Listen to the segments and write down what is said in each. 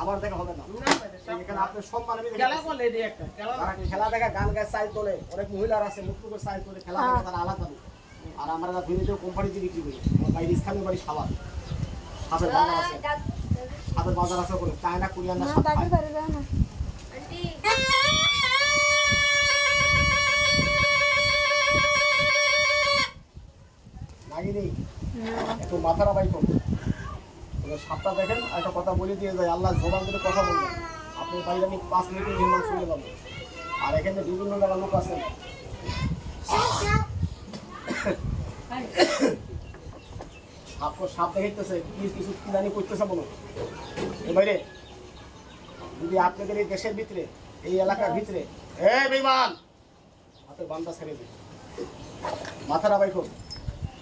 আবার দেখা হবে না খেলা দেখে গান গায়ে সাইজ তোলে অনেক মহিলার আছে মুখ সাইজ তোলে খেলা দেখা তারা আলাদা আর আমরা ভিডিও কোম্পানিতে বিক্রি করি আমার বাইরে স্থানীয় বাড়ি সাবান সাপের বাজার আছে সাপের বাজার আছে ওখানে চায়না কোরিয়ান না সাপটা দেখেন একটা কথা বলে দিয়ে আল্লাহ কথা আমি পাঁচ আর এখানে বিভিন্ন লোক আছেন সাপ কি কিছু করতেছে যদি আপনাদের এই দেশের ভিতরে, এই এলাকার ভিতরে, এ বেমান! হাতের বান্দা ছেড়ে দিন মাথারা বাইক করুন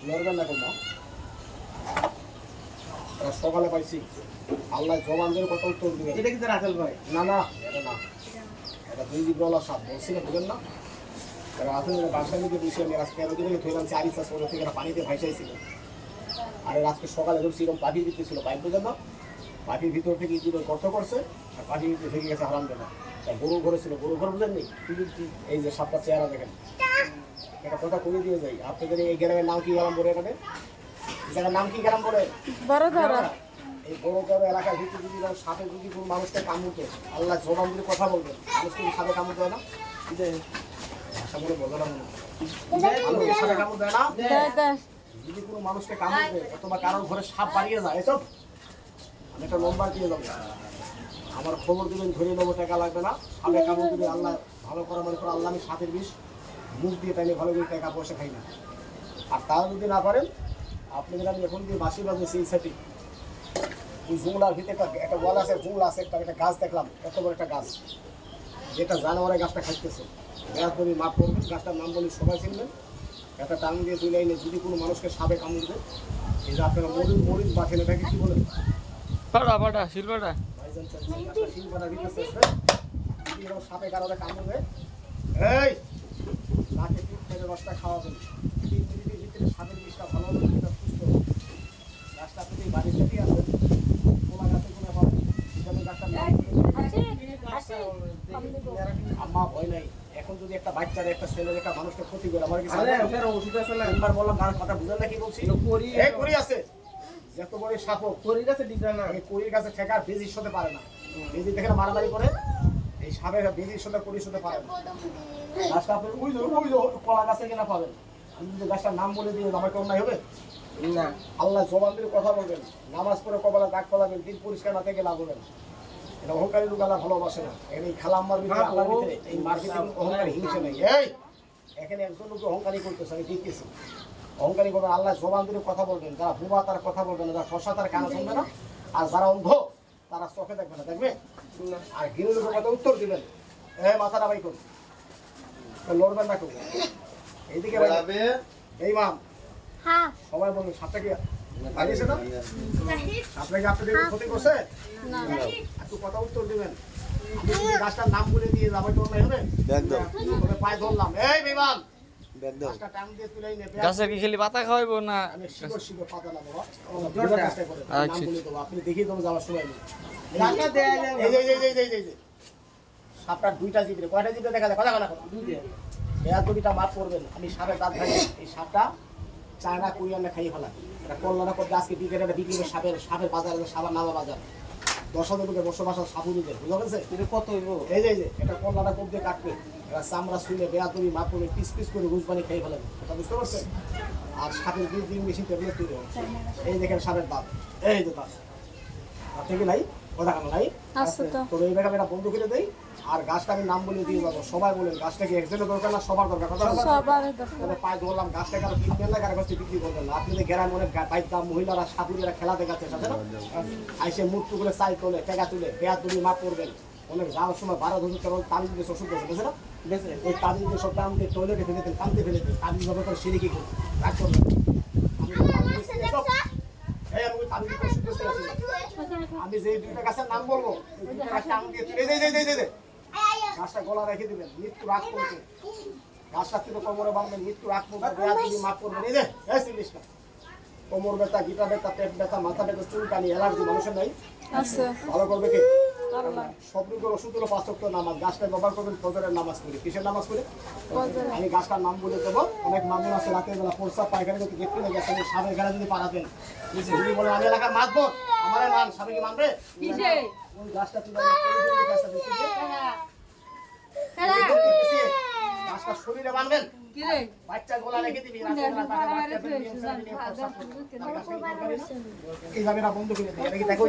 লড়বেন না কোনো। সকালে পাইছি। আল্লাহ জবানদের কত উত্তর দিবে এটা কিন্তু রাখেল ভাই? না না এটা না। এটা দুই দিবলা সাপ বলছি না বুঝলেন না। এরা আসলে বাসায় নিতে বসে আমি আজকে তেরো দিনে ধরলাম চারি চাষ ওদের থেকে পানিতে ভাইসাইছিল আর আজকে সকালে ধরছি এরকম পাখির ভিতরে ছিল পাইপ বুঝলেন না। পাখির ভিতর থেকে ইঁদুরে গর্ত করছে আর পাখির ভিতরে থেকে গেছে হারাম দেনা গরু ঘরে ছিল গরু ঘর বুঝলেন নি এই যে সাপটা চেহারা দেখেন। একটা কথা দিয়ে যাই। আপনাদের এই গ্রামের নাম কি গ্রাম বলে জায়গার নাম কি গ্রাম বলে? বড় ধরা এই বড় বড় এলাকার ভিতরে যদি কারও সাপে যদি কোনো মানুষকে কামড়তে আল্লাহ জবান দিয়ে কথা বলবেন। মানুষ কিন্তু সাপে কামড় দেয় না? বলে মনে সাপে কামড় দেয় যদি কোনো মানুষকে কামড় দেয় অথবা কারোর ঘরে সাপ বাড়িয়ে যায় এসব? আমি একটা নম্বর দিয়ে দেবো। আমার খবর দিবেন ধরে নেব টাকা লাগবে না। সাপে কামড় আল্লাহ ভালো করা মনে করো আল্লাহ আমি সাপের বিষ মুখ দিয়ে তাইলে ভালো করে টাকা পয়সা খাই না। আর তাও যদি না পারেন আপনাদের আমি এখন দিয়ে বাসি বাজেছি এই সাথে ওই জুংলার ভিতরে একটা একটা ওয়াল আছে জুংলা আছে একটা একটা গাছ দেখলাম এত বড় একটা গাছ। যেটা জানোয়ারে গাছটা খাইতেছে। এরা তুমি মাপ করবেন গাছটার নাম বলি সবাই চিনবেন। একটা টান দিয়ে তুলে এনে যদি কোনো মানুষকে সাপে কামড় দেয় এই যে আপনারা মরিচ মরিচ বাঁচেন এটাকে কি বলেন? ভাইজান চাচ্ছি, একটা শিলপাটা দিতে সাপে কারোরে কামড় দেয়, এই! মেরে রসটা খাওয়াবেন তিন ভিতরে সাপের বিষটা ভালো হবে এটা সুস্থ হবে। গাছটা আপনি বাড়ি ছুটি আছে? কোলা গাছে কোনো পাবেন সেখানে গাছটার নাম বলে- আম্মা ভয় নাই। এখন যদি একটা বাচ্চার একটা ছেলের একটা মানুষকে ক্ষতি করে আমার কিছু আরে আছে? ওটার ওষুধ আছে না? তিনবার বললাম গান কথা বুঝলেন না কি বলছি? করি আছে। যত বড় সাপ করির কাছে না। আমি করির কাছে ঠেকার বেজির সাথে পারে না। বেজি দেখে মারামারি করে? এই সাপের বেজির সাথে করির সাথে পারে না গাছটা আপনি ওই যে ওই যে কলা গাছে কিনা পাবেন। আমি যদি গাছটার নাম বলে দিই আমার কেমন নাই হবে? না। আল্লাহ জবান দিয়ে কথা বলবেন। নামাজ পড়ে কপালে দাগ ফলাবেন দিন পরিষ্কার না থেকে লাভ হবে না। এটা অহংকারী লোক আল্লাহ ভালোবাসে না। এখানে এই খালাম্মার ভিতরে হ্যাঁ, আল্লাহর ভিতরে এই মার্কেটে অহংকারী হিংসে নেই। এই! এখানে একজন লোক অহংকারী করতেছে আমি দেখতেছি অহংকারী করবেন আল্লাহ জবান দিয়ে কথা বলবেন। যারা বুবা তার কথা বলবেন যারা ফসা তার কানে শুনবে না। আর যারা অন্ধ তারা চোখে দেখবে না দেখবে? আর গিরু লোকের কথা উত্তর দিবেন। এ মাথা বাই করুন। লড়বেন না কেউ। এইদিকে এই মাম হ্যাঁ। সবাই বলবেন সাপটা কি লাগিয়েছে না সাপটা কি আপনাদের ক্ষতি করছে? একটু কথা উত্তর দিবেন। গাছটার নাম বলে দিয়ে যাব তো হবে পায়ে ধরলাম। এই বিমান! গাছের কি খেলি পাতা খাওয়াইবো না? নাম আচ্ছা। আপনি দেখিয়ে দেবো যাওয়ার সময় সাপটার দুইটা জিবরে কয়টা জিবরে দেখা যায় কথা কথা কথা দুইটা এরা দুইটা মাপ করবেন। আমি সাপের দাঁত ভাই এই সাপটা চায়না কোরিয়ানে খাই ফেলা এটা কল্যাণা করতে আজকে বিকেলে এটা বিক্রি করে সাপের সাপের বাজার আছে সাবার নামা বাজার। দশ হাজার লোকের বসবাস আছে সাপুরিদের বুঝা গেছে? এটা কত এই যে এটা কল্লাটা কোপ দিয়ে কাটবে। এটা চামড়া শুনে বেয়া তুমি মাপ করে পিস পিস করে বানিয়ে খেয়ে ফেলাবে কথা বুঝতে পারছেন? আর সাপের দুই দিন বেশি টেবলেট তৈরি এই দেখেন সাপের দাঁত। এই যে দাঁত। দাঁত থেকে নাই কথা কেন নাই। তো। এই বন্ধ করে দেই আর গাছটা আমি নাম বলে দিয়ে যাব সবাই বলেন গাছটা কি একজনের দরকার না সবার দরকার? কথা বলছেন? সবার দরকার। তাহলে পায়ে ধরলাম গাছটা কারও কিনবেন না কারও কাছে বিক্রি করবেন না। আপনি যে গ্রাম অনেক বাইক দাম মহিলারা সাপুরেরা খেলা দেখাচ্ছে সাথে না? আইসে মুখ তুলে সাই তোলে টেকা তুলে বেয়া তুলি মাপ করবেন। অনেক যাওয়ার সময় বারো ধরুন কেবল তালি দিতে ওষুধ আছে বুঝে না বেশি ওই তালি দিয়ে সব টান দিয়ে টয়লেটে ফেলে দেন কানতে ফেলে দেন তালি ভাবে করে সিঁড়ি কি করবেন রাগ করবেন আমি ওষুধ আছি। আমি যে দুইটা গাছের নাম বলব দিয়ে তুলে। গাছটা গলা রেখে দিবেন মৃত্যু রাগ করবে গাছটা থেকে কোমরে বাঁধবেন মৃত্যু রাগ করবে মাফ করবেন। এই যে এই সিলিশটা কোমর ব্যথা গিটা ব্যথা পেট ব্যথা মাথা ব্যথা চুলকানি অ্যালার্জি মানুষের নাই? ভালো করবে কি? ওষুধ হলো পাঁচ নামাজ গাছটা ব্যবহার করবেন ফজরের নামাজ পড়ে কিসের নামাজ পড়ে আমি গাছটার নাম বলে দেবো অনেক মামুন আছে রাতের বেলা প্রস্তাব পায়খানা যদি গেট কিনে গেছেন সাবের গাড়ি যদি পাঠাতেন যদি বলে আমি এলাকার মাতবো আমার মান সাবে কি মানবে ওই গাছটা তুলে গাছটা দেখি যে, দেখতেছি, গাছটা শরীরে? এইভাবে না বন্ধ করে দেখো